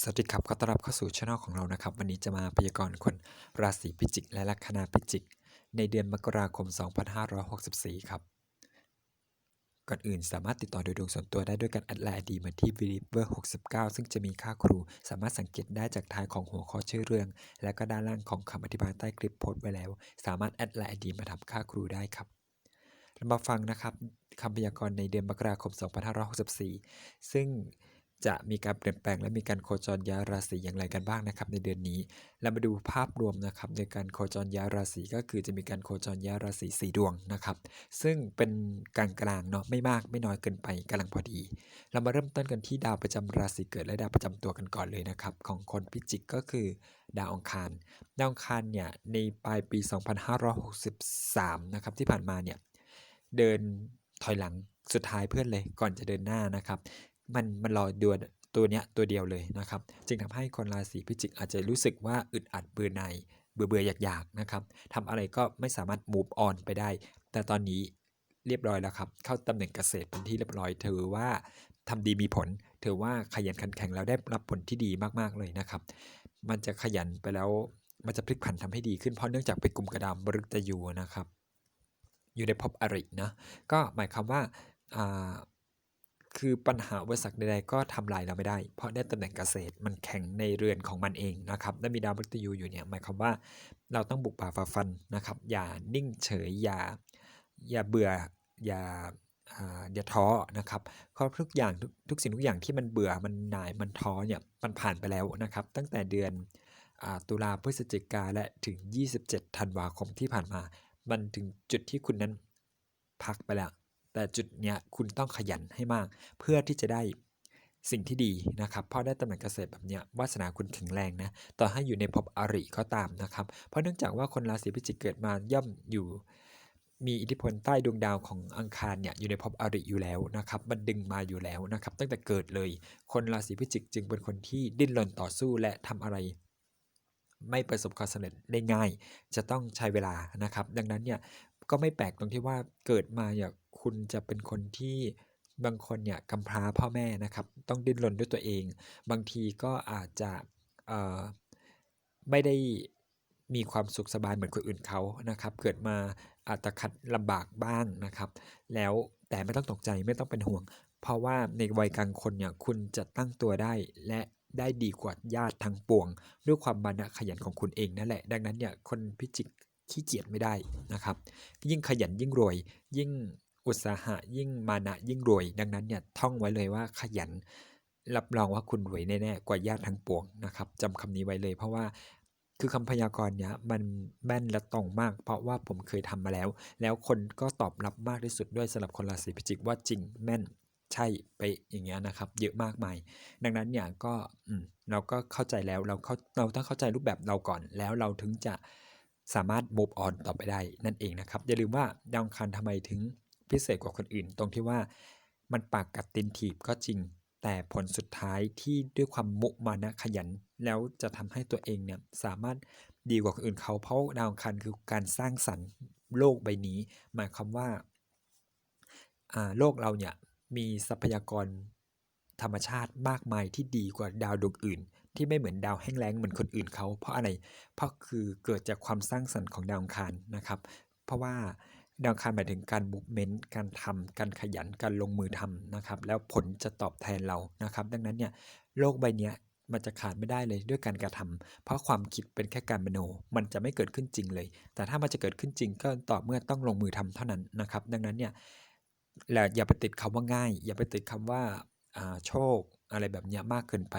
สวัสดีครับขอต้อนรับเข้าสู่ช่องของเรานะครับ วันนี้จะมาพยากรณ์คนราศีพิจิก และลัคนาพิจิก ในเดือนมกราคม 2564 ครับ ก่อนอื่นสามารถติดต่อโดยดวงส่วนตัวได้ด้วยการแอดไลน์ดีมาที่ v i v e r 69 ซึ่งจะมีค่าครู สามารถสังเกตได้จากท้ายของหัวข้อชื่อเรื่อง และก็ด้านล่างของคำอธิบายใต้คลิปโพสต์ไว้แล้ว สามารถแอดไลน์ดีมาทำค่าครูได้ครับเรามาฟังนะครับคำพยากรณ์ในเดือนมกราคม 2564 ซึ่ง จะมีการเปลี่ยนแปลงและมีการโคจรย้ายราศีอย่างไรกันบ้างนะครับในเดือนนี้ เรามาดูภาพรวมนะครับในการโคจรย้ายราศีก็คือจะมีการโคจรย้ายราศีสีดวงนะครับ ซึ่งเป็นกลางกลางเนาะไม่มากไม่น้อยเกินไปกำลังพอดี เรามาเริ่มต้นกันที่ดาวประจำราศีเกิดและดาวประจำตัวกันก่อนเลยนะครับของคนพิจิกก็คือดาวอังคาร ดาวอังคารเนี่ยในปลายปี 2563 นะครับที่ผ่านมาเนี่ยเดินถอยหลังสุดท้ายเพื่อนเลยก่อนจะเดินหน้านะครับ มันมันรอดวนตัวเนี้ยตัวเดียวเลยนะครับ จึงทำให้คนราศีพิจิกอาจจะรู้สึกว่าอึดอัดเบื่อหน่ายเบื่อเบื่ออยากอยากๆนะครับทำอะไรก็ไม่สามารถ move on ไปได้ แต่ตอนนี้เรียบร้อยแล้วครับ เข้าตำแหน่งเกษตรเป็นที่เรียบร้อยถือว่าทำดีมีผลถือว่าขยันขันแข็งแล้วได้รับผลที่ดีมากๆเลยนะครับ มันจะขยันไปแล้วมันจะพลิกผันทำให้ดีขึ้นเพราะเนื่องจากไปกลุ่มกระดามบรึกตยูนะครับ อยู่ในภพอรินะก็หมายความว่า คือปัญหาอุปสรรคใดๆก็ทำลายเราไม่ได้ เพราะได้ตำแหน่งเกษตรมันแข็งในเรือนของมันเองนะครับและมีดาวพฤกษยูอยู่เนี่ยหมายความว่าเราต้องบุกป่าฝ่าฟันนะครับอย่านิ่งเฉยอย่าอย่าเบื่ออย่าอ่าอย่าท้อนะครับเพราะทุกอย่างทุกสิ่งทุกอย่างที่มันเบื่อมันหน่ายมันท้อเนี่ยมันผ่านไปแล้วนะครับ ตั้งแต่เดือนอ่าตุลาพฤศจิกาและถึง 27 ธันวาคมที่ผ่านมา มันถึงจุดที่คุณนั้นพักไปแล้ว แต่จุดเนี้ยคุณต้องขยันให้มาก เพื่อที่จะได้สิ่งที่ดีนะครับเพราะได้ตำแหน่งเกษตรแบบเนี้ยวาสนาคุณแข็งแรงนะต่อให้อยู่ในภพอริก็ตามนะครับเพราะเนื่องจากว่าคนราศีพิจิกเกิดมาย่อมอยู่มีอิทธิพลใต้ดวงดาวของอังคารเนี่ยอยู่ในภพอริอยู่แล้วนะครับ มันดึงมาอยู่แล้วนะครับ ตั้งแต่เกิดเลย คนราศีพิจิกจึงเป็นคนที่ดิ้นรนต่อสู้และทำอะไร ไม่ประสบความสำเร็จได้ง่าย จะต้องใช้เวลานะครับ ดังนั้นเนี่ยก็ไม่แปลกตรงที่ว่าเกิดมาเนี่ย คุณจะเป็นคนที่บางคนเนี่ยกำพร้าพ่อแม่นะครับ ต้องดิ้นรนด้วยตัวเอง บางทีก็อาจจะไม่ได้มีความสุขสบายเหมือนคนอื่นเขานะครับ เกิดมาอาจจะขัดลำบากบ้างนะครับ แล้วแต่ไม่ต้องตกใจไม่ต้องเป็นห่วง เพราะว่าในวัยกลางคนเนี่ยคุณจะตั้งตัวได้และได้ดีกว่าญาติทั้งปวง ด้วยความมานะขยันของคุณเองนั่นแหละ ดังนั้นเนี่ยคนพิจิกขี้เกียจไม่ได้นะครับ ยิ่งขยันยิ่งรวย ยิ่ง อุตสาหะยิ่งมานะยิ่งรวย ดังนั้นเนี่ยท่องไว้เลยว่าขยัน รับรองว่าคุณรวยแน่ๆกว่าญาติทั้งปวงนะครับจำคำนี้ไว้เลย เพราะว่าคือคำพยากรณ์เนี้ยมันแม่นและตรงมาก เพราะว่าผมเคยทำมาแล้ว แล้วคนก็ตอบรับมากที่สุดด้วยสำหรับคนราศีพิจิกว่าจริงแม่นใช่ไปอย่างเงี้ยนะครับ เยอะมากมาย ดังนั้นเนี่ยก็อเราก็เข้าใจแล้วเราเข้าเราต้องเข้าใจรูปแบบเราก่อน แล้วเราถึงจะสามารถ move on ต่อไปได้นั่นเองนะครับ อย่าลืมว่าดาวอังคารทำไมถึง พิเศษกว่าคนอื่น ตรงที่ว่ามันปากกัดตินถีบก็จริง แต่ผลสุดท้ายที่ด้วยความมุมานะขยัน แล้วจะทำให้ตัวเองเนี่ยสามารถดีกว่าคนอื่นเขาเพราะดาวอังคารคือการสร้างสรรค์โลกใบนี้ หมายความว่าอ่าโลกเราเนี่ยมีทรัพยากรธรรมชาติมากมายที่ดีกว่าดาวดวงอื่น ที่ไม่เหมือนดาวแห้งแล้งเหมือนคนอื่นเขาเพราะอะไร เพราะคือเกิดจากความสร้างสรรค์ของดาวอังคารนะครับ เพราะว่า ดาวอังคารหมายถึงการบุกเมนต์การทำการขยันการลงมือทำนะครับแล้วผลจะตอบแทนเรานะครับ ดังนั้นเนี่ยโลกใบนี้มันจะขาดไม่ได้เลยด้วยการกระทำเพราะความคิดเป็นแค่การมโน มันจะไม่เกิดขึ้นจริงเลย แต่ถ้ามันจะเกิดขึ้นจริงก็ต่อเมื่อต้องลงมือทำเท่านั้นนะครับ ดังนั้นเนี่ยและอย่าไปติดคำว่าง่าย อย่าไปติดคำว่าอ่าโชคอะไรแบบเนี้ยมากเกินไป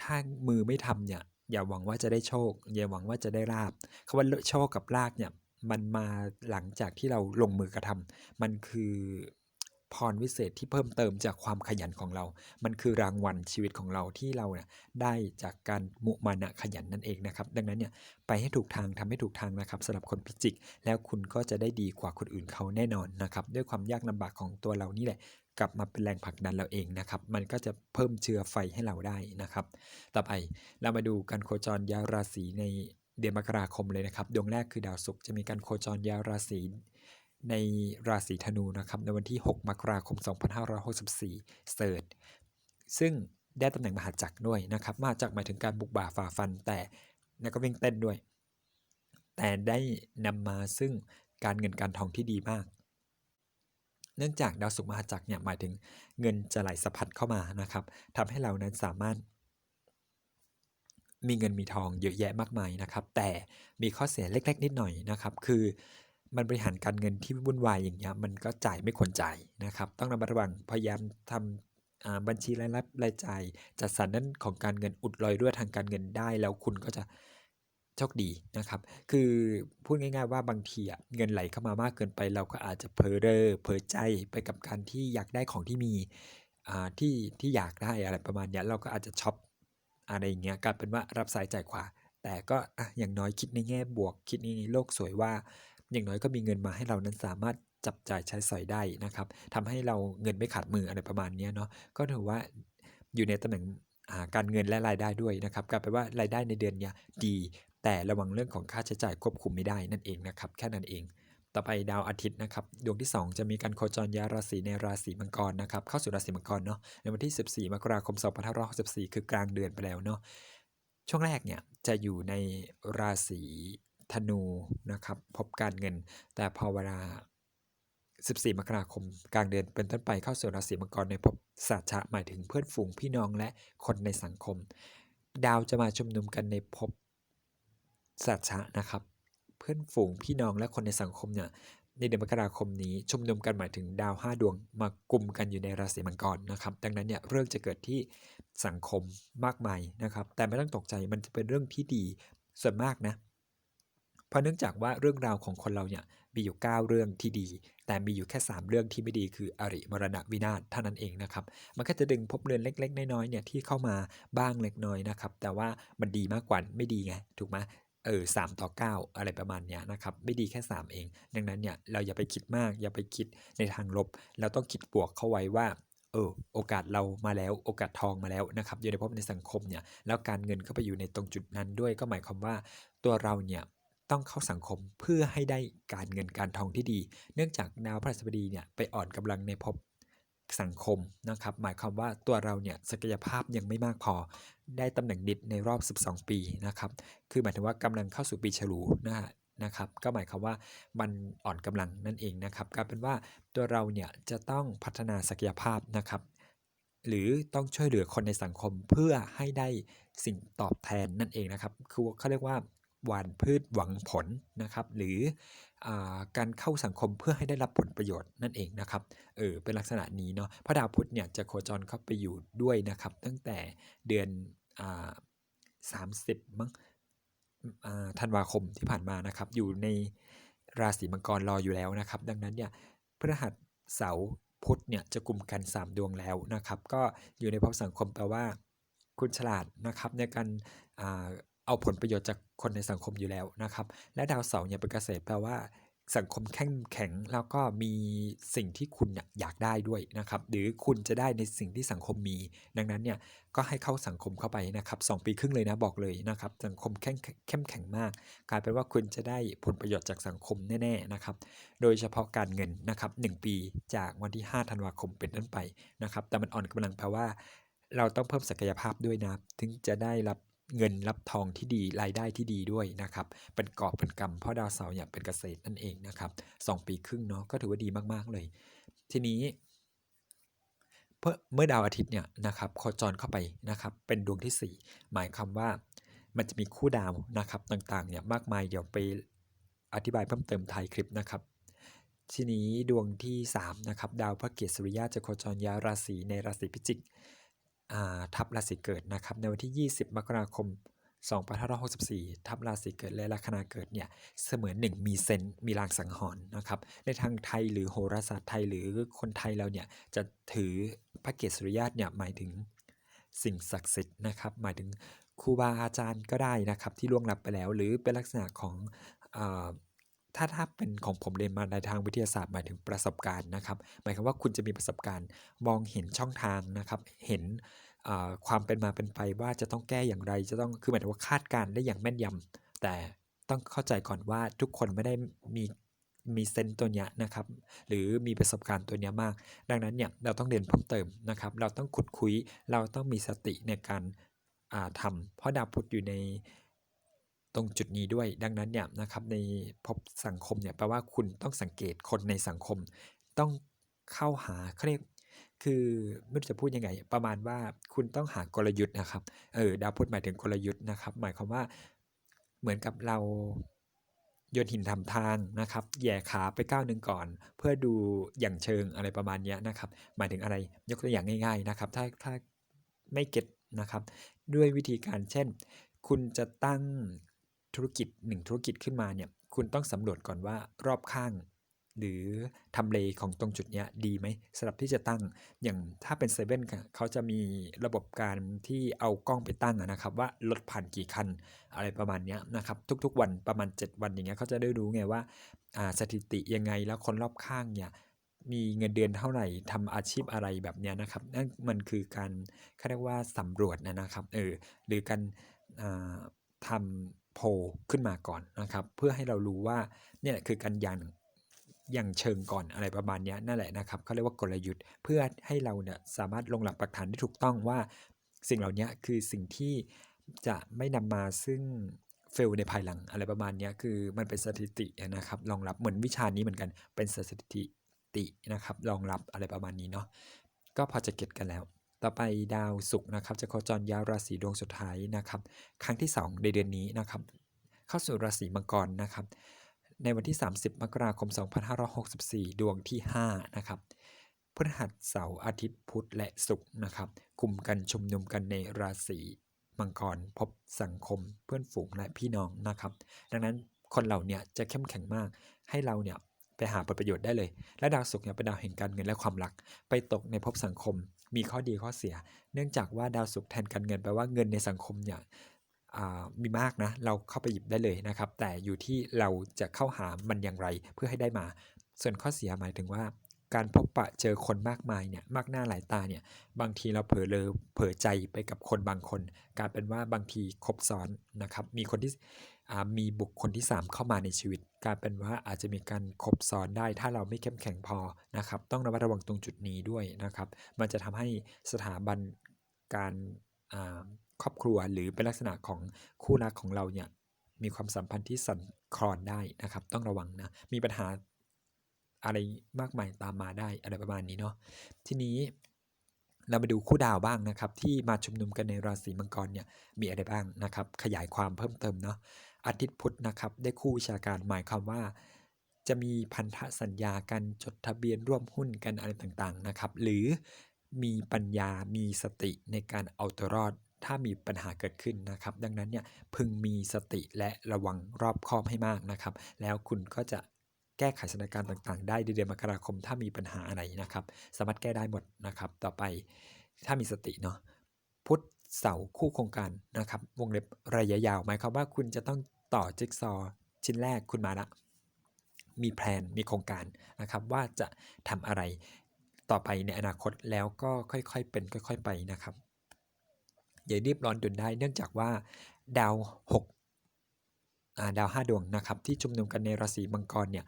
ถ้ามือไม่ทำเนี่ยอย่าหวังว่าจะได้โชค อย่าหวังว่าจะได้ลาบคำว่าโชคกับลาบเนี่ย มันมาหลังจากที่เราลงมือกระทำมันคือพรวิเศษที่เพิ่มเติมจากความขยันของเรา มันคือรางวัลชีวิตของเราที่เราเนี่ยได้จากการมุมานะขยันนั่นเองนะครับ ดังนั้นเนี่ยไปให้ถูกทางทำให้ถูกทางนะครับสำหรับคนพิจิก แล้วคุณก็จะได้ดีกว่าคนอื่นเขาแน่นอนนะครับ ด้วยความยากลำบากของตัวเรานี่แหละ กลับมาเป็นแรงผลักดันเราเองนะครับ มันก็จะเพิ่มเชื้อไฟให้เราได้นะครับ ต่อไปเรามาดูการโคจรย้ายราศีใน เดือนมกราคมเลยนะครับ ดวงแรกคือดาวศุกร์จะมีการโคจรย้ายราศีในราศีธนูนะครับในวันที่ 6 มกราคม 2564 เสิร์ชซึ่งได้ตำแหน่งมหาจักรด้วยนะครับมหาจักรหมายถึงการบุกบ่าฝ่าฟันแต่แล้วก็วิ่งเต้นด้วย แต่ได้นำมาซึ่งการเงินการทองที่ดีมาก เนื่องจากดาวศุกร์มหาจักรเนี่ยหมายถึงเงินจะไหลสะพัดเข้ามานะครับทำให้เรานั้นสามารถ มีเงินมีทองเยอะแยะมากมายนะครับ แต่มีข้อเสียเล็ก ๆ นิดหน่อยนะครับ คือมันบริหารการเงินที่วุ่นวายอย่างเงี้ยมันก็จ่ายไม่ควรจ่ายนะครับ ต้องระมัดระวังพยายามทำอ่าบัญชีรายรับรายจ่ายจัดสรรนั้นของการเงินอุดรอยรั่วทางการเงินได้ แล้วคุณก็จะโชคดีนะครับ คือพูดง่าย ๆ ว่าบางทีเงินไหลเข้ามามากเกินไป เราก็อาจจะเพ้อเร่อเพ้อใจไปกับการที่อยากได้ของที่มีที่ที่อยากได้อะไรประมาณเนี้ยเราก็อาจจะช็อป อะไรอย่างเงี้ยกลายเป็นว่ารับสายจ่ายขวา แต่ก็อะอย่างน้อยคิดในแง่บวก คิดในโลกสวยว่า อย่างน้อยก็มีเงินมาให้เรานั้นสามารถจับจ่ายใช้สอยได้นะครับทำให้เราเงินไม่ขาดมืออะไรประมาณนี้เนาะก็ถือว่าอยู่ในตำแหน่งการเงินและรายได้ด้วยนะครับกลายเป็นว่ารายได้ในเดือนเนี้ยดี แต่ระวังเรื่องของค่าใช้จ่ายควบคุมไม่ได้นั่นเองนะครับ แค่นั้นเอง ต่อไปดาวอาทิตย์นะครับดวงที่ 2 จะมีการโคจรย้ายราศีในราศีมังกรนะครับเข้าสู่ราศีมังกรเนาะในวันที่ 14 มกราคม 2564 คือกลางเดือนไปแล้วเนาะช่วงแรกเนี่ยจะอยู่ในราศีธนูนะครับพบการเงิน แต่พอเวลา 14 มกราคม กลางเดือนเป็นต้นไปเข้าสู่ราศีมังกรในภพสัจฉะหมายถึงเพื่อนฝูงพี่น้องและคนในสังคม ดาวจะมาชุมนุมกันในภพสัจฉะนะครับ เพื่อนฝูงพี่น้องและคนในสังคมเนี่ยในเดือนมกราคมนี้ชุมนุมกันหมายถึงดาว 5 ดวงมากลุ่มกันอยู่ในราศีมังกรนะครับ ดังนั้นเนี่ยเรื่องจะเกิดที่สังคมมากมายนะครับ แต่ไม่ต้องตกใจมันจะเป็นเรื่องที่ดีส่วนมากนะเพราะเนื่องจากว่าเรื่องราวของคนเราเนี่ยมีอยู่ 9 เรื่องที่ดี แต่มีอยู่แค่ 3 เรื่องที่ไม่ดีคืออริมรณะวินาศเท่านั้นเองนะครับ มันก็จะดึงภพเรือนเล็ก ๆ น้อยๆเนี่ยที่เข้ามาบ้างเล็กน้อยนะครับ แต่ว่ามันดีมากกว่าไม่ดีไงถูกไหม เออสามต่อ9อะไรประมาณเนี้ยนะครับ ไม่ดีแค่ 3 เอง ดังนั้นเนี่ยเราอย่าไปคิดมาก อย่าไปคิดในทางลบ เราต้องคิดบวกเข้าไว้ว่าเออโอกาสเรามาแล้วโอกาสทองมาแล้วนะครับอยู่ในภพในสังคมเนี่ยแล้วการเงินก็ไปอยู่ในตรงจุดนั้นด้วยก็หมายความว่าตัวเราเนี่ยต้องเข้าสังคมเพื่อให้ได้การเงินการทองที่ดี เนื่องจากดาวพฤหัสบดีเนี่ยไปอ่อนกำลังในภพ สังคมนะครับ หมายความว่าตัวเราเนี่ยศักยภาพยังไม่มากพอ ได้ตำแหน่งดิดในรอบ 12 ปีนะครับ คือหมายถึงว่ากำลังเข้าสู่ปีฉลูนะฮะนะครับ ก็หมายความว่ามันอ่อนกำลังนั่นเองนะครับกลายเป็นว่าตัวเราเนี่ยจะต้องพัฒนาศักยภาพนะครับหรือต้องช่วยเหลือคนในสังคมเพื่อให้ได้สิ่งตอบแทนนั่นเองนะครับ คือเขาเรียกว่า หวานพืชหวังผลนะครับ หรืออการเข้าสังคมเพื่อให้ได้รับผลประโยชน์นั่นเองนะครับเออเป็นลักษณะนี้เนาะพระดาวพุธเนี่ยจะโคจรเข้าไปอยู่ด้วยนะครับ ตั้งแต่เดือนสามสิบมั้งธันวาคมที่ผ่านมานะครับ อยู่ในราศีมังกรรออยู่แล้วนะครับ ดังนั้นเนี่ยพฤหัสเสาร์พุธเนี่ยจะกลุ่มกัน 3 ดวงแล้วนะครับ ก็อยู่ในภพสังคมแปลว่าคุณฉลาดนะครับในการ เอาผลประโยชน์จากคนในสังคมอยู่แล้วนะครับ และดาวเสาร์เนี่ยเป็นเกษตรแปลว่าสังคมแข็งแข็งแล้วก็มีสิ่งที่คุณอยากได้ด้วยนะครับ หรือคุณจะได้ในสิ่งที่สังคมมี ดังนั้นเนี่ยก็ให้เข้าสังคมเข้าไปนะครับสปีครึ่งเลยนะบอกเลยนะครับ สังคมแข็งเข้มแข็งมาก กลายเป็นว่าคุณจะได้ผลประโยชน์จากสังคมแน่ๆนะครับ โดยเฉพาะการเงินนะครับ1ปีจากวันที่ 5 ธันวาคมเป็นต้นไปนะครับ แต่มันอ่อนกำลังแปลว่า เราต้องเพิ่มศักยภาพด้วยนะถึงจะได้รับ เงินรับทองที่ดีรายได้ที่ดีด้วยนะครับ เป็นกอบเป็นกำเพราะดาวเสาร์เนี่ยเป็นเกษตรนั่นเองนะครับสองปีครึ่งเนาะก็ถือว่าดีมากๆเลย ทีนี้เมื่อดาวอาทิตย์เนี่ยนะครับโคจรเข้าไปนะครับเป็นดวงที่ 4 หมายความว่ามันจะมีคู่ดาวนะครับต่างๆเนี่ยมากมายเดี๋ยวไปอธิบายเพิ่มเติมไทยคลิปนะครับทีนี้ดวงที่3นะครับดาวพระเกศสุริยะจะโคจรย้ายราศีในราศีพิจิก ทับราศีเกิดนะครับในวันที่ 20 มกราคม2564 ทับราศีเกิดและลัคนาเกิดเนี่ยเสมือนหนึ่งมีเซนมีลางสังหรณ์นะครับ ในทางไทยหรือโหราศาสตร์ไทยหรือคนไทยเราเนี่ยจะถือพระเกศสุริยะเนี่ยหมายถึงสิ่งศักดิ์สิทธิ์นะครับหมายถึงครูบาอาจารย์ก็ได้นะครับที่ล่วงลับไปแล้ว หรือเป็นลักษณะของ ถ้าถ้าเป็นของผมเรียนมาในทางวิทยาศาสตร์หมายถึงประสบการณ์นะครับ หมายความว่าคุณจะมีประสบการณ์มองเห็นช่องทางนะครับ เห็นความเป็นมาเป็นไปว่าจะต้องแก้อย่างไร จะต้องคือหมายถึงว่าคาดการได้อย่างแม่นยำแต่ต้องเข้าใจก่อนว่าทุกคนไม่ได้มีมีเซนส์ตัวเนี้ยนะครับ หรือมีประสบการณ์ตัวเนี้ยมาก ดังนั้นเนี่ยเราต้องเรียนเพิ่มเติมนะครับ เราต้องขุดคุยเราต้องมีสติในการาทำเพราะดาวพุธอยู่ใน ตรงจุดนี้ด้วย ดังนั้นเนี่ยนะครับในภพสังคมเนี่ยแปลว่าคุณต้องสังเกตคนในสังคม ต้องเข้าหาเขาเรียกคือไม่รู้จะพูดยังไง ประมาณว่าคุณต้องหากลยุทธ์นะครับเออดาวพุธหมายถึงกลยุทธ์นะครับ หมายความว่าเหมือนกับเราโยนหินทำทางนะครับ แย่ขาไปก้าวหนึ่งก่อน เพื่อดูอย่างเชิงอะไรประมาณนี้นะครับ หมายถึงอะไรยกตัวอย่างง่าย ๆนะครับ ถ้าถ้าไม่เก็ตนะครับ ด้วยวิธีการเช่น คุณจะตั้ง ธุรกิจหนึ่งธุรกิจขึ้นมาเนี่ยคุณต้องสำรวจก่อนว่ารอบข้าง หรือทำเลของตรงจุดเนี้ยดีไหมสำหรับที่จะตั้งอย่างถ้าเป็นเซเว่นเขาจะมีระบบการที่เอากล้องไปตั้งนะครับ ว่ารถผ่านกี่คันอะไรประมาณเนี้ยนะครับ ทุกๆ วันประมาณ 7 วันอย่างเงี้ยเขาจะได้รู้ไงว่าาสถิติยังไงแล้วคนรอบข้างเนี่ยมีเงินเดือนเท่าไหร่ทำอาชีพอะไรแบบเนี้ยนะครับนั่นมันคือการเขาเรียกว่าสำรวจนะครับเออหรือการาทำ โพลขึ้นมาก่อนนะครับ เพื่อให้เรารู้ว่าเนี่ยคือการยังอย่างเชิงก่อนอะไรประมาณนี้นั่นแหละนะครับเขาเรียกว่ากลยุทธ์เพื่อให้เราเนี่ยสามารถลงหลักปักฐานได้ถูกต้องว่า สิ่งเหล่านี้คือสิ่งที่จะไม่นำมาซึ่งเฟลในภายหลังอะไรประมาณนี้คือมันเป็นสถิตินะครับรองรับเหมือนวิชานี้เหมือนกันเป็นสถิติตินะครับรองรับอะไรประมาณนี้เนาะก็พอจะเก็ตกันแล้ว ต่อไปดาวศุกร์นะครับจะโคจรยาวราศีดวงสุดท้ายนะครับครั้งที่ 2 ในเดือนนี้นะครับเข้าสู่ราศีมังกรนะครับในวันที่ 30 มกราคม 2564 ดวงที่ 5 นะครับพฤหัสเสาร์อาทิตย์พุธและศุกร์นะครับกลุ่มกันชุมนุมกันในราศีมังกรพบสังคมเพื่อนฝูงและพี่น้องนะครับ ดังนั้นคนเหล่าเนี้จะเข้มแข็งมาก ให้เราเนี่ยไปหาผลประโยชน์ได้เลย และดาวศุกร์เนี่ยเป็นดาวแห่งการเงินและความรัก ไปตกในภพสังคม มีข้อดีข้อเสีย เนื่องจากว่าดาวศุกร์แทนการเงินแปลว่าเงินในสังคมเนี่ยอ่ามีมากนะ เราเข้าไปหยิบได้เลยนะครับ แต่อยู่ที่เราจะเข้าหามันอย่างไรเพื่อให้ได้มา ส่วนข้อเสียหมายถึงว่า การพบปะเจอคนมากมายเนี่ยมากหน้าหลายตาเนี่ยบางทีเราเผลอเลอเผลอใจไปกับคนบางคนกลายเป็นว่าบางทีครบซ้อนนะครับมีคนที่มีบุคคลที่ 3 เข้ามาในชีวิตกลายเป็นว่าอาจจะมีการครบซ้อนได้ ถ้าเราไม่เข้มแข็งพอนะครับต้องระมัดระวังตรงจุดนี้ด้วยนะครับ มันจะทำให้สถาบันการครอบครัวหรือเป็นลักษณะของคู่รักของเราเนี่ยมีความสัมพันธ์ที่สั่นคลอนได้นะครับ ต้องระวังนะ มีปัญหา อะไรมากมายตามมาได้อะไรประมาณนี้เนาะทีนี้เรามาดูคู่ดาวบ้างนะครับ ที่มาชุมนุมกันในราศีมังกรเนี่ยมีอะไรบ้างนะครับ ขยายความเพิ่มเติมเนาะอาทิตย์พุธนะครับ ได้คู่วิชาการหมายความว่า จะมีพันธสัญญากันจดทะเบียนร่วมหุ้นกันอะไรต่างๆนะครับ หรือมีปัญญามีสติในการเอาตัวรอด ถ้ามีปัญหาเกิดขึ้นนะครับ ดังนั้นเนี่ยพึงมีสติและระวังรอบคอบให้มากนะครับ แล้วคุณก็จะ แก้ไขสถานการณ์ต่างๆ ได้ในเดือนมกราคม ถ้ามีปัญหาอะไรนะครับ สามารถแก้ได้หมดนะครับ ต่อไปถ้ามีสติเนาะพุทธเสาร์คู่โครงการนะครับ วงเล็บระยะยาว หมายความว่าคุณจะต้องต่อจิ๊กซอว์ชิ้นแรกคุณมาละ มีแผนมีโครงการนะครับว่าจะทำอะไรต่อไปในอนาคตแล้วก็ค่อยๆเป็นค่อย ๆ ไปนะครับอย่ารีบร้อนด่วนได้เนื่องจากว่าดาว 6 ดาว5ดวงนะครับที่ชุมนุมกันในราศีมังกรเนี่ย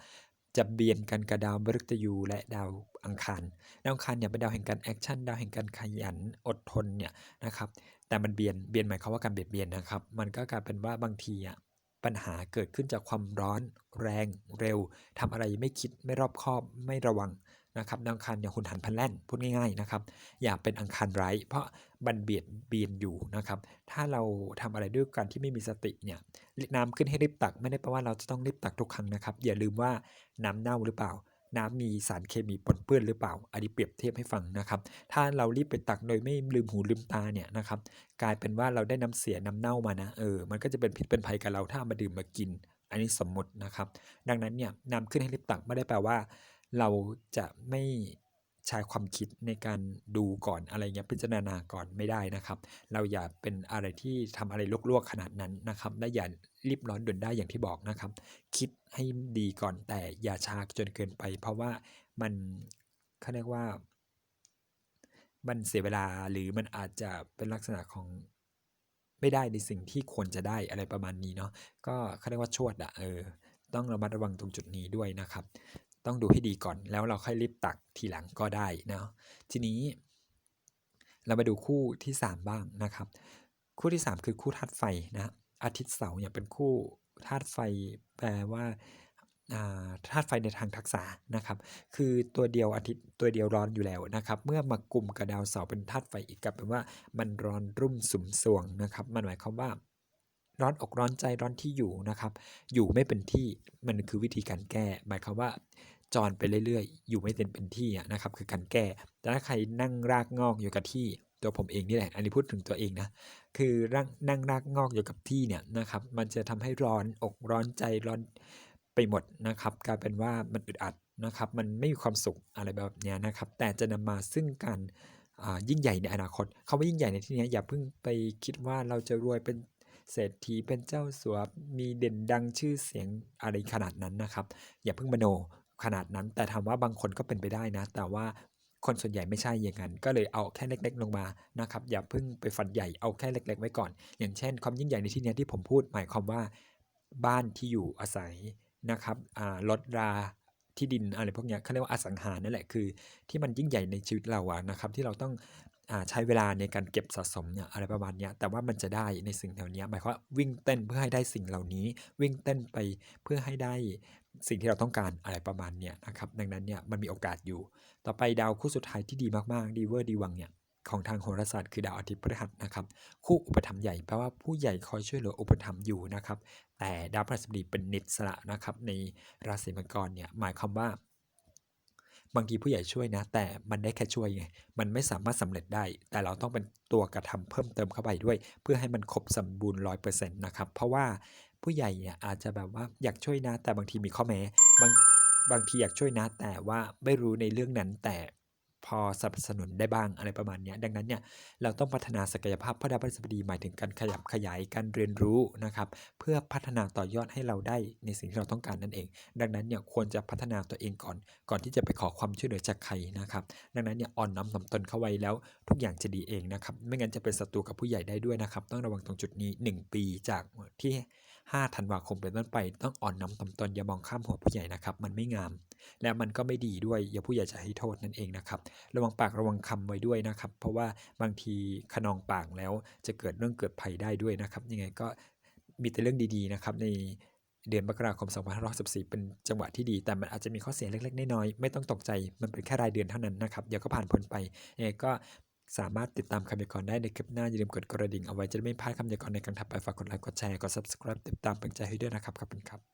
จะเบียนกันกับดาวมฤตยูและดาวอังคาร ดาวอังคารเนี่ยเป็นดาวแห่งการแอคชั่น ดาวแห่งการขยันอดทนเนี่ยนะครับ แต่มันเบียน เบียนหมายความว่าการเบียดเบียนนะครับ มันก็กลายเป็นว่าบางทีอะปัญหาเกิดขึ้นจากความร้อนแรงเร็วทำอะไรไม่คิดไม่รอบคอบไม่ระวัง นะครับดาวอังคารเนี่ยคุณหันพันแล่นพูดง่ายๆนะครับ อย่าเป็นอังคารไร้เพราะบันเบียดเบียนอยู่นะครับ ถ้าเราทำอะไรด้วยการที่ไม่มีสติเนี่ยน้ำขึ้นให้รีบตัก ไม่ได้แปลว่าเราจะต้องรีบตักทุกครั้งนะครับ อย่าลืมว่าน้ำเน่าหรือเปล่า น้ำมีสารเคมีปนเปื้อนหรือเปล่าอันนี้เปรียบเทียบให้ฟังนะครับ ถ้าเรารีบไปตักโดยไม่ลืมหูลืมตาเนี่ยนะครับ กลายเป็นว่าเราได้น้ำเสียน้ำเน่ามานะเออมันก็จะเป็นพิษเป็นภัยกับเราถ้ามาดื่มมากิน อันนี้สมมตินะครับ ดังนั้นเนี่ยน้ำขึ้นให้รีบตักไม่ได้แปลว่า เราจะไม่ใช้ความคิดในการดูก่อนอะไรเงี้ยพิจารณาก่อนไม่ได้นะครับ เราอย่าเป็นอะไรที่ทำอะไรลวกๆขนาดนั้นนะครับ และอย่ารีบร้อนด่วนได้อย่างที่บอกนะครับ คิดให้ดีก่อนแต่อย่าช้าจนเกินไป เพราะว่ามันเขาเรียกว่า มันเสียเวลาหรือมันอาจจะเป็นลักษณะของไม่ได้ในสิ่งที่ควรจะได้อะไรประมาณนี้เนาะก็เขาเรียกว่าชวดอะเออต้องระมัดระวังตรงจุดนี้ด้วยนะครับ ต้องดูให้ดีก่อน แล้วเราค่อยรีบตักทีหลังก็ได้นะทีนี้ เรามาดูคู่ที่ 3 บ้างนะครับ คู่ที่ 3 คือคู่ธาตุไฟนะอาทิตย์เสาร์เนี่ยเป็นคู่ธาตุไฟแปลว่าธาตุไฟในทางทักษะนะครับ คือตัวเดียวอาทิตย์ตัวเดียวร้อนอยู่แล้วนะครับ เมื่อมากลุ่มกับดาวเสาร์เป็นธาตุไฟอีกกลับเป็นว่ามันร้อนรุ่มสุมสวงนะครับ มันหมายความว่า ร้อนอกร้อนใจร้อนที่อยู่นะครับ อยู่ไม่เป็นที่มันคือวิธีการแก้ หมายความว่าจรไปเรื่อยๆ อยู่ไม่เป็นเป็นที่นะครับ คือการแก้ แต่ถ้าใครนั่งรากงอกอยู่กับที่ตัวผมเองนี่แหละ อันนี้พูดถึงตัวเองนะ คือร่างนั่งรากงอกอยู่กับที่เนี่ยนะครับ มันจะทำให้ร้อนอกร้อนใจร้อนไปหมดนะครับกลายเป็นว่ามันอึดอัดนะครับ มันไม่มีความสุขอะไรแบบนี้นะครับ แต่จะนำมาซึ่งการยิ่งใหญ่ในอนาคตเขาว่ายิ่งใหญ่ในที่นี้อย่าเพิ่งไปคิดว่าเราจะรวยเป็น เศรษฐีเป็นเจ้าสัวมีเด่นดังชื่อเสียงอะไรขนาดนั้นนะครับ อย่าเพิ่งมโนขนาดนั้น แต่ถามว่าบางคนก็เป็นไปได้นะ แต่ว่าคนส่วนใหญ่ไม่ใช่อย่างนั้น ก็เลยเอาแค่เล็ก ๆ ลงมานะครับ อย่าเพิ่งไปฝันใหญ่เอาแค่เล็ก ๆ ไว้ก่อน อย่างเช่น ความยิ่งใหญ่ในที่นี้ที่ผมพูดหมายความว่าบ้านที่อยู่อาศัยนะครับรถราที่ดินอะไรพวกนี้เขาเรียกว่าอสังหานั่นแหละคือ ที่มันยิ่งใหญ่ในชีวิตเราอะนะครับ ที่เราต้อง ใช้เวลาในการเก็บสะสมเนี่ยอะไรประมาณนี้แต่ว่ามันจะได้ในสิ่งเหล่านี้หมายความว่าวิ่งเต้นเพื่อให้ได้สิ่งเหล่านี้ วิ่งเต้นไปเพื่อให้ได้สิ่งที่เราต้องการอะไรประมาณนี้นะครับดังนั้นเนี่ยมันมีโอกาสอยู่ ต่อไปดาวคู่สุดท้ายที่ดีมากๆดีเวอร์ดีวังเนี่ยของทางโหราศาสตร์คือดาวอาทิตย์พฤหัสนะครับ คู่อุปถัมภ์ใหญ่แปลว่าผู้ใหญ่คอยช่วยเหลืออุปถัมภ์อยู่นะครับ แต่ดาวพฤหัสบดีเป็นนิสระนะครับในราศีมังกรเนี่ยหมายความว่า บางทีผู้ใหญ่ช่วยนะ แต่มันได้แค่ช่วยไงมันไม่สามารถสำเร็จได้ แต่เราต้องเป็นตัวกระทำเพิ่มเติมเข้าไปด้วย เพื่อให้มันครบสมบูรณ์ร้อยเปอร์เซ็นต์นะครับ เพราะว่าผู้ใหญ่เนี่ยอาจจะแบบว่าอยากช่วยนะ แต่บางทีมีข้อแม้บางบางทีอยากช่วยนะ แต่ว่าไม่รู้ในเรื่องนั้นแต่ พอสนับสนุนได้บ้างอะไรประมาณนี้ดังนั้นเนี่ยเราต้องพัฒนาศักยภาพพระดาวพฤหัสบดีหมายถึงการขยับขยายการเรียนรู้นะครับ เพื่อพัฒนาต่อยอดให้เราได้ในสิ่งที่เราต้องการนั่นเอง ดังนั้นเนี่ยควรจะพัฒนาตัวเองก่อน ก่อนที่จะไปขอความช่วยเหลือจากใครนะครับ ดังนั้นเนี่ยอ่อนน้อมถ่อมตนเข้าไว้แล้ว ทุกอย่างจะดีเองนะครับ ไม่งั้นจะเป็นศัตรูกับผู้ใหญ่ได้ด้วยนะครับ ต้องระวังตรงจุดนี้ 1 ปีจากที่5ธันวาคมเป็นต้นไปต้องอ่อนน้อมถ่อมตนอย่ามองข้ามหัวผู้ใหญ่นะครับ มันไม่งาม และมันก็ไม่ดีด้วยอย่าผู้ใหญ่จะให้โทษนั่นเองนะครับ ระวังปากระวังคำไว้ด้วยนะครับ เพราะว่าบางทีขนองปากแล้วจะเกิดเรื่องเกิดภัยได้ด้วยนะครับยังไงก็มีแต่เรื่องดีๆนะครับในเดือนมกราคม 2564เป็นจังหวะที่ดี แต่มันอาจจะมีข้อเสียเล็กๆ น้อยๆ ไม่ต้องตกใจ มันเป็นแค่รายเดือนเท่านั้นนะครับ เดี๋ยวก็ผ่านพ้นไปยังไงก็ สามารถติดตามคำยากรณ์ได้ในคลิปหน้าอย่าลืมกดกระดิ่งเอาไว้จะไม่พลาดคำยากรณ์ในการถัดไปฝากกดไลค์กดแชร์กด subscribe ติดตามเป็นใจให้ด้วยนะครับขอบคุณครับ